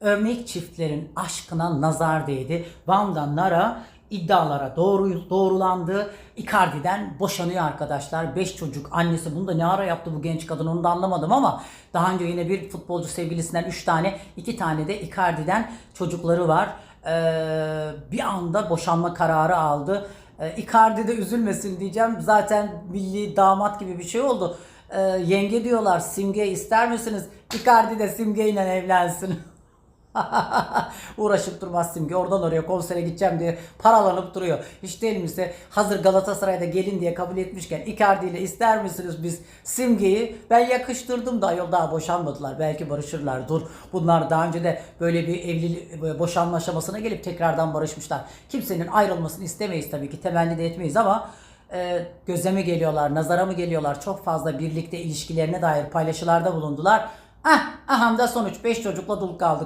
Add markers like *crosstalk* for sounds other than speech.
Örnek çiftlerin aşkına nazar değdi. Van'dan Nara iddialara doğru doğrulandı. Icardi'den boşanıyor arkadaşlar. 5 çocuk annesi bunu da ne ara yaptı bu genç kadın onu da anlamadım ama daha önce yine bir futbolcu sevgilisinden 3 tane 2 tane de Icardi'den çocukları var. Ee, bir anda boşanma kararı aldı. Ee, Icardi de üzülmesin diyeceğim. Zaten milli damat gibi bir şey oldu. Ee, yenge diyorlar Simge ister misiniz? Icardi de Simge ile evlensin. *laughs* *laughs* Uğraşıp durmaz Simge. Oradan oraya konsere gideceğim diye paralanıp duruyor. Hiç değil mi hazır Galatasaray'da gelin diye kabul etmişken Icardi ile ister misiniz biz Simge'yi? Ben yakıştırdım da yol daha boşanmadılar. Belki barışırlar. Dur. Bunlar daha önce de böyle bir evlilik boşanma aşamasına gelip tekrardan barışmışlar. Kimsenin ayrılmasını istemeyiz tabii ki. Temenni de etmeyiz ama e, göze mi geliyorlar, nazara mı geliyorlar? Çok fazla birlikte ilişkilerine dair paylaşılarda bulundular. Ah, aham da sonuç 5 çocukla dul kaldık.